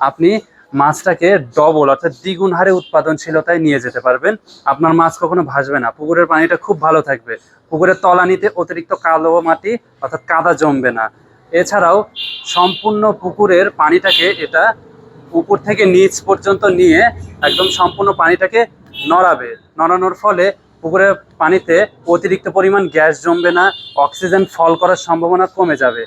আপনি মাছটাকে ডবল অর্থাৎ দ্বিগুণ হারে উৎপাদনশীলতায় নিয়ে যেতে পারবেন। আপনার মাছ কখনো ভাসবে না। পুকুরের পানিটা খুব ভালো থাকবে। পুকুরের তলানিতে অতিরিক্ত কালো মাটি অর্থাৎ কাদা জমবে না। এছাড়াও সম্পূর্ণ পুকুরের পানিটাকে এটা উপর থেকে নিচ পর্যন্ত নিয়ে একদম সম্পূর্ণ পানিটাকে নড়াবে। নড়ানোর ফলে পুকুরের পানিতে অতিরিক্ত পরিমাণ গ্যাস জমবে না, অক্সিজেন ফল করার সম্ভাবনা কমে যাবে।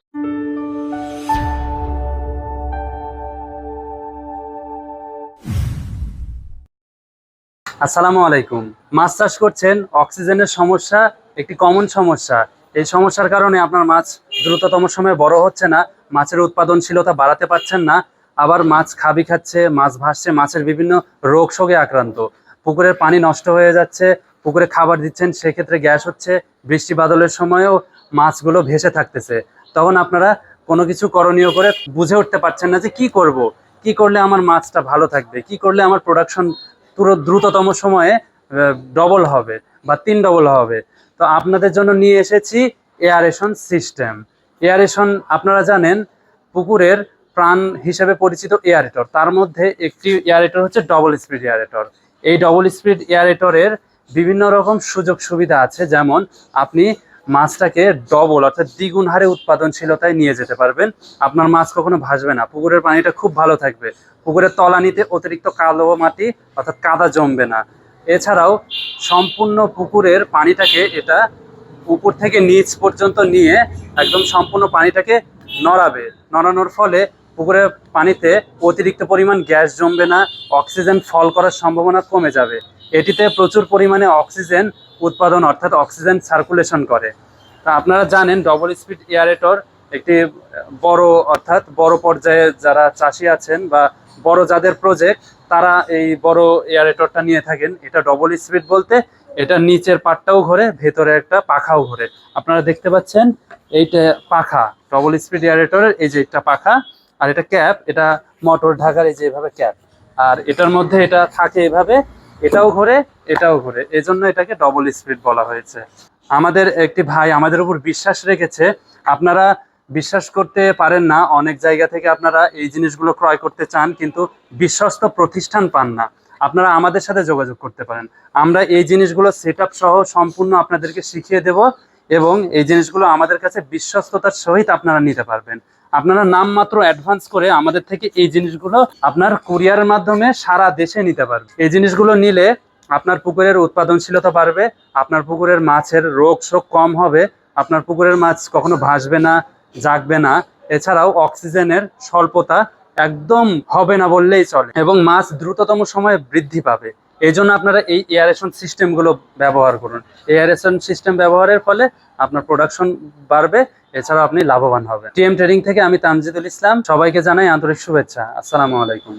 আসসালামু আলাইকুম। মাছ চাষ করছেন, অক্সিজেনের সমস্যা, একটি কমন সমস্যা। এই সমস্যার কারণে আপনার মাছ দ্রুততম সময়ে বড় হচ্ছে না, মাছের উৎপাদনশীলতা বাড়াতে পারছেন না। আবার মাছ খাবি খাচ্ছে, মাছ ভাসছে, মাছের বিভিন্ন রোগ শোকে আক্রান্ত। পুকুরের পানি নষ্ট হয়ে যাচ্ছে, পুকুরে খাবার দিচ্ছেন, সেক্ষেত্রে গ্যাস হচ্ছে, বৃষ্টি বাদলের সময়ও মাছগুলো ভেসে থাকতেছে। তখন আপনারা কোনো কিছু করণীয় করে বুঝে উঠতে পারছেন না যে কি করব, কি করলে আমার মাছটা ভালো থাকবে, কি করলে আমার প্রোডাকশন পুরো দ্রুততম সময়ে ডবল হবে বা তিন ডবল হবে। তো আপনাদের জন্য নিয়ে এসেছি এয়ারেশন সিস্টেম এয়ারেশন আপনারা জানেন, পুকুরের প্রাণ হিসেবে পরিচিত এয়ারেটর তার মধ্যে একটি এয়ারেটর হচ্ছে ডবল স্পিড এয়ারেটর এই ডবল স্পিড এয়ারেটরের বিভিন্ন রকম সুযোগ সুবিধা আছে। যেমন, আপনি মাছটাকে ডবল অর্থাৎ দ্বিগুণ হারে উৎপাদনশীলতায় নিয়ে যেতে পারবেন। আপনার মাছ কখনো ভাসবে না। পুকুরের পানিটা খুব ভালো থাকবে। পুকুরের তলানিতে অতিরিক্ত কালো মাটি, অর্থাৎ কাদা জমবে না। এছাড়াও সম্পূর্ণ পুকুরের পানিটাকে এটা উপর থেকে নিচ পর্যন্ত নিয়ে একদম সম্পূর্ণ পানিটাকে নড়াবে। নড়ানোর ফলে পুকুরের পানিতে অতিরিক্ত পরিমাণ গ্যাস জমবে না, অক্সিজেন ফল করার সম্ভাবনা কমে যাবে। এটিতে প্রচুর পরিমাণে অক্সিজেন উৎপাদন অর্থাৎ অক্সিজেন সার্কুলেশন করে। তা আপনারা জানেন ডবল স্পিড এয়ারেটর একটি বড় অর্থাৎ বড় পর্যায়ে যারা চাষি আছেন বা বড় যাদের প্রজেক্ট তারা এই বড় এয়ারেটরটা নিয়ে থাকেন। এটা ডবল স্পিড বলতে এটা নিচের পাটটাও ঘোরে, ভেতরে একটা পাখাও ঘোরে। আপনারা দেখতে পাচ্ছেন এইটা পাখা ডবল স্পিড এয়ারেটরের এই যে একটা পাখা, আর এটা ক্যাপ, এটা মোটর ঢাকার এই যে এভাবে ক্যাপ। আর এটার মধ্যে এটা থাকে এভাবে এটাও ঘোরে এটাও ঘোরে। এই জন্য এটাকে ডবল স্পিড বলা হয়েছে। আমাদের একটি ভাই আমাদের উপর বিশ্বাস রেখেছে, আপনারা বিশ্বাস করতে পারেন না, অনেক জায়গা থেকে আপনারা এই জিনিসগুলো ক্রয় করতে চান, কিন্তু বিশ্বস্ত প্রতিষ্ঠান পান না। আপনারা আমাদের সাথে যোগাযোগ করতে পারেন। আমরা এই জিনিসগুলো সেট সহ সম্পূর্ণ আপনাদেরকে শিখিয়ে দেব এবং এই জিনিসগুলো আমাদের কাছে বিশ্বস্ততার সহিত আপনারা নিতে পারবেন। আপনারা নামমাত্র অ্যাডভান্স করে আমাদের থেকে এই জিনিসগুলো আপনার কুরিয়ারের মাধ্যমে সারা দেশে নিতে পারবে এই জিনিসগুলো নিলে আপনার পুকুরের উৎপাদনশীলতা বাড়বে, আপনার পুকুরের মাছের রোগ শোক কম হবে, আপনার পুকুরের মাছ কখনো ভাসবে না, জাগবে না। এছাড়াও অক্সিজেনের স্বল্পতা একদম হবে না বললেই চলে এবং মাছ দ্রুততম সময়ে বৃদ্ধি পাবে। এই জন্য আপনারা এই এয়ারেশন সিস্টেমগুলো ব্যবহার করুন। এয়ারেশন সিস্টেম ব্যবহারের ফলে আপনার প্রোডাকশন বাড়বে, এছাড়াও আপনি লাভবান হবেন। টিএম ট্রেডিং থেকে আমি তামজিদুল ইসলাম, সবাইকে জানাই আন্তরিক শুভেচ্ছা। আসসালামু আলাইকুম।